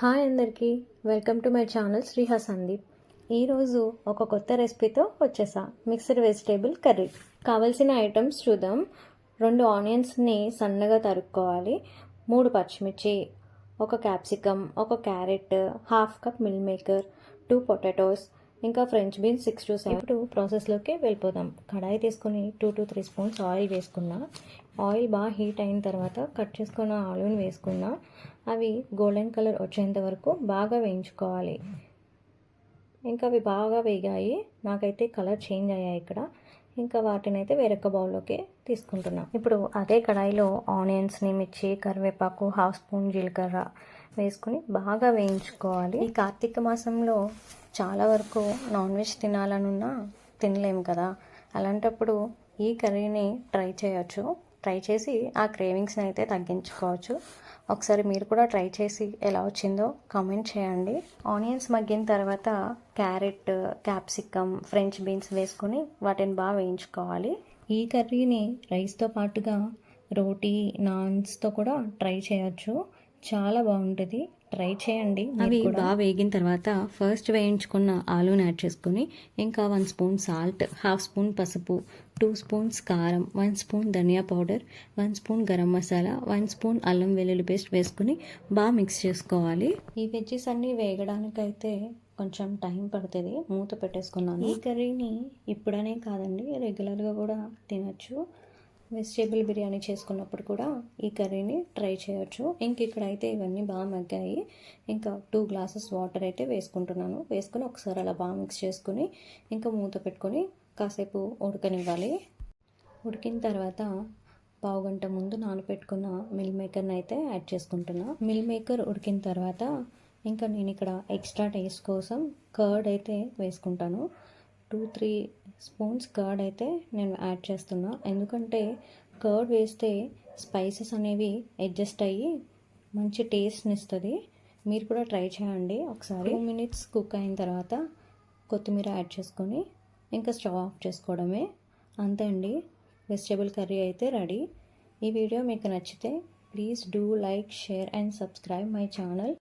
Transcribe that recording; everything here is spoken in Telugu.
హాయ్ అందరికీ. Welcome to my channel Sriha Sandeep. ఈరోజు ఒక కొత్త రెసిపీతో వచ్చేసా. Mixed vegetable curry. కావలసిన ఐటమ్స్ చూద్దాం. రెండు ఆనియన్స్ని సన్నగా తరుక్కోవాలి. మూడు పచ్చిమిర్చి ఒక క్యాప్సికమ్ ఒక carrot half cup meal maker two potatoes ఇంకా french beans six to seven to ప్రాసెస్లోకి వెళ్ళిపోదాం. కడాయి తీసుకొని two to three spoons oil వేసుకున్న. ఆయిల్ బాగా హీట్ అయిన తర్వాత కట్ చేసుకున్న ఆలుని వేసుకున్న. అవి గోల్డెన్ కలర్ వచ్చేంత వరకు బాగా వేయించుకోవాలి. ఇంకా అవి బాగా వేగాయి. నాకైతే కలర్ చేంజ్ అయ్యాయి ఇక్కడ. ఇంకా వాటిని అయితే వేరొక బౌల్లోకి తీసుకుంటున్నాం. ఇప్పుడు అదే కడాయిలో ఆనియన్స్ని మిర్చి కరివేపాకు హాఫ్ స్పూన్ జీలకర్ర వేసుకుని బాగా వేయించుకోవాలి. ఈ కార్తీక మాసంలో చాలా వరకు నాన్ వెజ్ తినాలనున్నా తినలేము కదా. అలాంటప్పుడు ఈ కర్రీని ట్రై చేయొచ్చు. ట్రై చేసి ఆ క్రేవింగ్స్ని అయితే తగ్గించుకోవచ్చు. ఒకసారి మీరు కూడా ట్రై చేసి ఎలా వచ్చిందో కామెంట్ చేయండి. ఆనియన్స్ మగ్గిన తర్వాత క్యారెట్ క్యాప్సికమ్ ఫ్రెంచ్ బీన్స్ వేసుకొని వాటిని బాగా వేయించుకోవాలి. ఈ కర్రీని రైస్తో పాటుగా రోటీ నాన్స్తో కూడా ట్రై చేయొచ్చు. చాలా బాగుంటుంది. ట్రై చేయండి. అవి బాగా వేగిన తర్వాత ఫస్ట్ వేయించుకున్న ఆలూని యాడ్ చేసుకొని ఇంకా one spoon salt half spoon పసుపు టూ స్పూన్స్ కారం వన్ స్పూన్ ధనియా powder one spoon garam masala one spoon అల్లం వెల్లుల్లి పేస్ట్ వేసుకుని బాగా మిక్స్ చేసుకోవాలి. ఈ వెజ్జెస్ అన్నీ వేగడానికైతే కొంచెం టైం పడుతుంది. మూత పెట్టేసుకున్నాను. ఈ కర్రీని ఇప్పుడనే కాదండి రెగ్యులర్గా కూడా తినచ్చు. వెజిటేబుల్ బిర్యానీ చేసుకున్నప్పుడు కూడా ఈ కర్రీని ట్రై చేయొచ్చు. ఇంక ఇక్కడైతే ఇవన్నీ బాగా మగ్గాయి. ఇంకా టూ గ్లాసెస్ వాటర్ అయితే వేసుకుంటున్నాను. వేసుకొని ఒకసారి అలా బాగా మిక్స్ చేసుకుని ఇంకా మూత పెట్టుకొని కాసేపు ఉడకనివ్వాలి. ఉడికిన తర్వాత పావు గంట ముందు నానబెట్టుకున్న మిల్ మేకర్ని అయితే యాడ్ చేసుకుంటున్నా. మిల్ మేకర్ ఉడికిన తర్వాత ఇంకా నేను ఇక్కడ ఎక్స్ట్రా టేస్ట్ కోసం కర్డ్ అయితే వేసుకుంటాను. టూ త్రీ స్పూన్స్ కర్డ్ అయితే నేను యాడ్ చేస్తున్నా. ఎందుకంటే కర్డ్ వేస్తే స్పైసెస్ అనేవి అడ్జస్ట్ అయ్యి మంచి టేస్ట్ని ఇస్తుంది. మీరు కూడా ట్రై చేయండి ఒకసారి. టూ మినిట్స్ కుక్ అయిన తర్వాత కొత్తిమీర యాడ్ చేసుకొని ఇంకా స్టవ్ ఆఫ్ చేసుకోవడమే. అంతే అండి. వెజిటేబుల్ కర్రీ అయితే రెడీ. ఈ వీడియో మీకు నచ్చితే please do like share and subscribe my channel.